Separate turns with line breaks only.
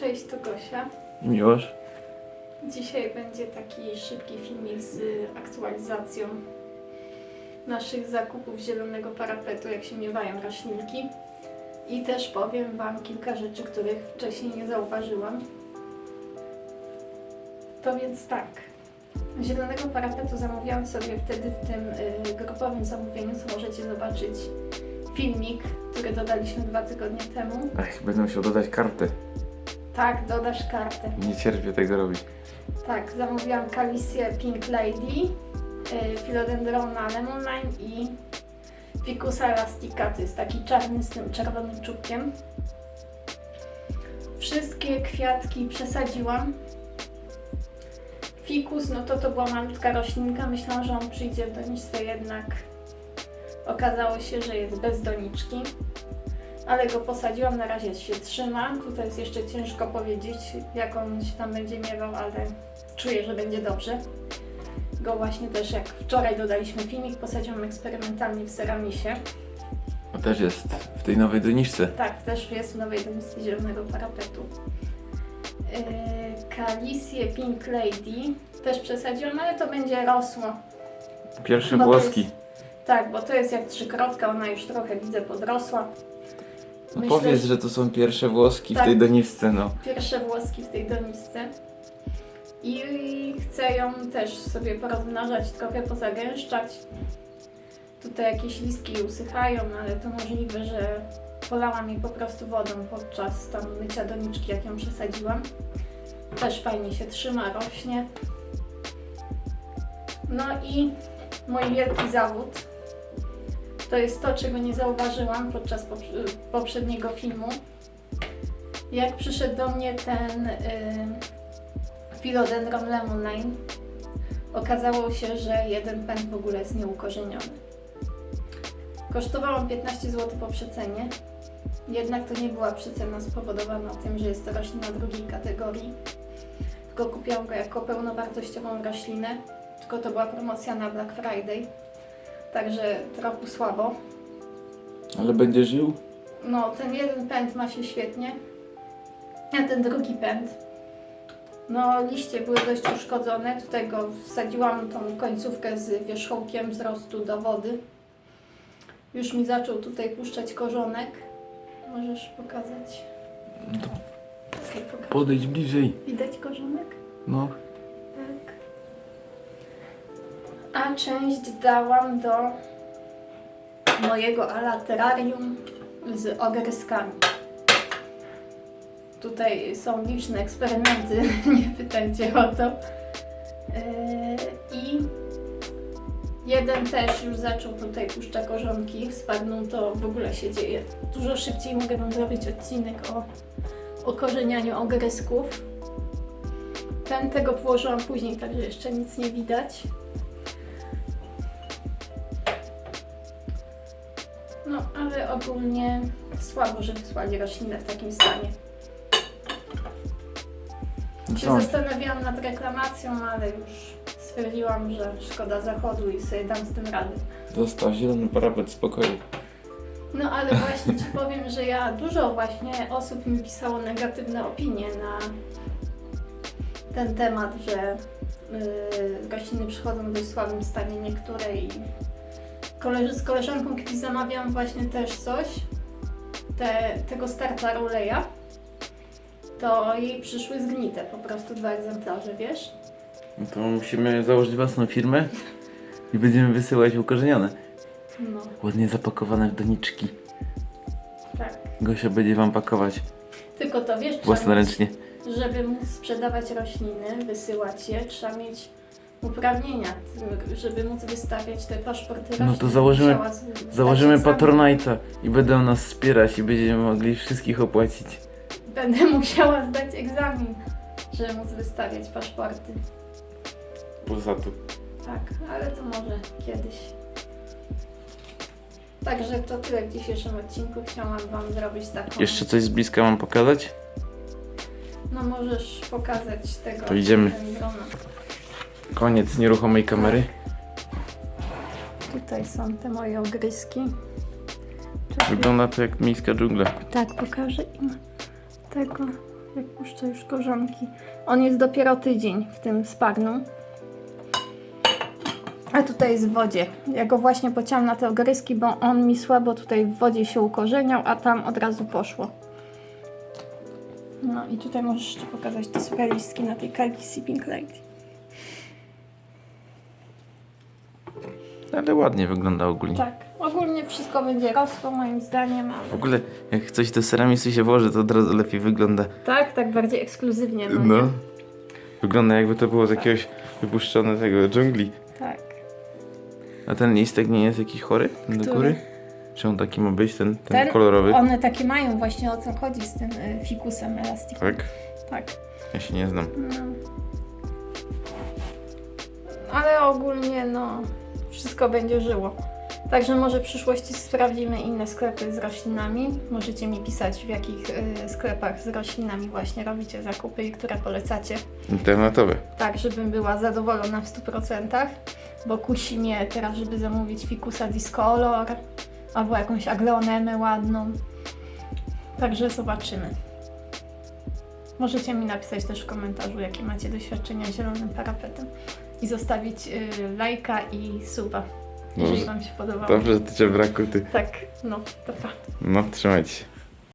Cześć, to Gosia.
Miłosz?
Dzisiaj będzie taki szybki filmik z aktualizacją naszych zakupów zielonego parapetu, jak się miewają roślinki. I też powiem Wam kilka rzeczy, których wcześniej nie zauważyłam. To więc tak. Zielonego parapetu zamówiłam sobie wtedy w tym y, grupowym zamówieniu, co możecie zobaczyć filmik, który dodaliśmy dwa tygodnie temu.
Ach, będę musiał dodać kartę.
Tak, dodasz kartę.
Nie cierpię tego robić.
Tak, zamówiłam Kalisję Pink Lady, y, Philodendrona Lemonline i Ficusa elastica, to jest taki czarny z tym czerwonym czubkiem. Wszystkie kwiatki przesadziłam. Fikus, no to to była malutka roślinka, myślałam, że on przyjdzie w doniczce, jednak okazało się, że jest bez doniczki. Ale go posadziłam, na razie się trzyma. Tutaj jest jeszcze ciężko powiedzieć, jak on się tam będzie miewał, ale czuję, że będzie dobrze. Go właśnie też, jak wczoraj dodaliśmy filmik, posadziłam eksperymentalnie w ceramisie.
A też jest w tej nowej doniczce.
Tak, też jest w nowej doniczce zielonego parapetu. Yy, Kalisję Pink Lady też przesadziłam, ale to będzie rosło. Bo to
włoski.
jest- Tak, bo to jest jak trzykrotka, ona już trochę widzę podrosła. Myślę,
powiedz,
że-
że to są pierwsze włoski
Tak.
w tej doniczce, no.
pierwsze włoski w tej doniczce. I chcę ją też sobie porozmnażać, trochę pozagęszczać. Tutaj jakieś listki usychają, ale to możliwe, że polałam jej po prostu wodą podczas tam mycia doniczki, jak ją przesadziłam. Też fajnie się trzyma, rośnie. No i mój wielki zawód to jest to, czego nie zauważyłam podczas poprze- poprzedniego filmu. Jak przyszedł do mnie ten y, Philodendron Lemonine, okazało się, że jeden pęd w ogóle jest nieukorzeniony. Kosztował on 15 zł po przecenie, jednak to nie była przecena spowodowana tym, że jest to roślina drugiej kategorii, tylko kupiłam go jako pełnowartościową roślinę, tylko to była promocja na Black Friday, także trochę słabo.
Ale będzie żył?
No, ten jeden pęd ma się świetnie, a ten drugi pęd, no liście były dość uszkodzone. Tutaj go wsadziłam tą końcówkę z wierzchołkiem wzrostu do wody. Już mi zaczął tutaj puszczać korzonek. Możesz pokazać?
No
Tutaj pokaż.
podejdź bliżej.
Widać korzonek?
No.
A część dałam do mojego alaterarium z ogryskami. Tutaj są liczne eksperymenty, nie pytajcie o to. Yy, I jeden też już zaczął tutaj puszcza korzonki, spadną to w ogóle się dzieje. Dużo szybciej mogę Wam zrobić odcinek o okorzenianiu ogrysków. Ten tego włożyłam później, także jeszcze nic nie widać. Ale ogólnie słabo, że wysłali roślinę w takim stanie. Się
Co?
zastanawiałam nad reklamacją, ale już stwierdziłam, że szkoda zachodu i sobie dam z tym radę.
Zostaw zielony parapet spokoju.
No ale właśnie Ci powiem, że ja dużo właśnie osób mi pisało negatywne opinie na ten temat, że yy, rośliny przychodzą w dość słabym stanie niektóre i koleż z koleżanką kiedyś zamawiałam właśnie też coś, te, tego starta Roleya, to jej przyszły zgnite, po prostu dwa egzemplarze, wiesz?
No to musimy założyć własną firmę i będziemy wysyłać ukorzenione.
No,
Ładnie zapakowane w doniczki.
tak.
Gosia będzie wam pakować
Tylko to wiesz, trzeba mieć,
własnoręcznie.
żeby móc sprzedawać rośliny, wysyłać je, trzeba mieć uprawnienia, żeby móc wystawiać te paszporty
No to założymy-
Musiała z- zdać
Założymy
egzamin.
Patronite'a i będą nas wspierać i będziemy mogli wszystkich opłacić.
Będę musiała zdać egzamin, żeby móc wystawiać paszporty.
Poza tu.
Tak, ale to może kiedyś. Także to tyle w dzisiejszym odcinku. Chciałam Wam zrobić taką...
Jeszcze coś z bliska mam pokazać?
No możesz pokazać tego...
To idziemy.
ten drona.
Koniec nieruchomej kamery.
Tutaj są te moje ogryski. Czekaj.
Wygląda to jak miejska dżungla.
Tak, pokażę im tego, jak puszczę już korzonki. On jest dopiero tydzień w tym sparnu. A tutaj jest w wodzie. Ja go właśnie pociąłem na te ogryski, bo on mi słabo tutaj w wodzie się ukorzeniał, a tam od razu poszło. No i tutaj możesz jeszcze pokazać te suche listki na tej kalki Sipping Lady.
Ale ładnie wygląda ogólnie.
Tak, ogólnie wszystko będzie rosło moim zdaniem,
W
ale...
ogóle jak coś do ceramisu się włoży, to od razu lepiej wygląda.
Tak, tak bardziej ekskluzywnie, no,
No. Wygląda jakby to było z jakiegoś wypuszczone tego dżungli.
Tak.
A ten listek nie jest jakiś chory? Do
Który?
góry? Czy on taki ma być, ten, ten,
Ten-
kolorowy?
One takie mają właśnie o co chodzi z tym y, fikusem elastik.
Tak?
Tak.
Ja się nie znam.
No. Ale ogólnie no wszystko będzie żyło. Także może w przyszłości sprawdzimy inne sklepy z roślinami. Możecie mi pisać w jakich y, sklepach z roślinami właśnie robicie zakupy i które polecacie.
Internetowy.
Tak, żebym była zadowolona w 100%, bo kusi mnie teraz, żeby zamówić fikusa Discolor albo jakąś agleonemę ładną. Także zobaczymy. Możecie mi napisać też w komentarzu, jakie macie doświadczenia z zielonym parapetem i zostawić y, lajka i suba, jeżeli
Dobrze.
Wam się podobało.
Dobrze, że ty cię braku, ty.
Tak, no, to pa.
No, trzymajcie się.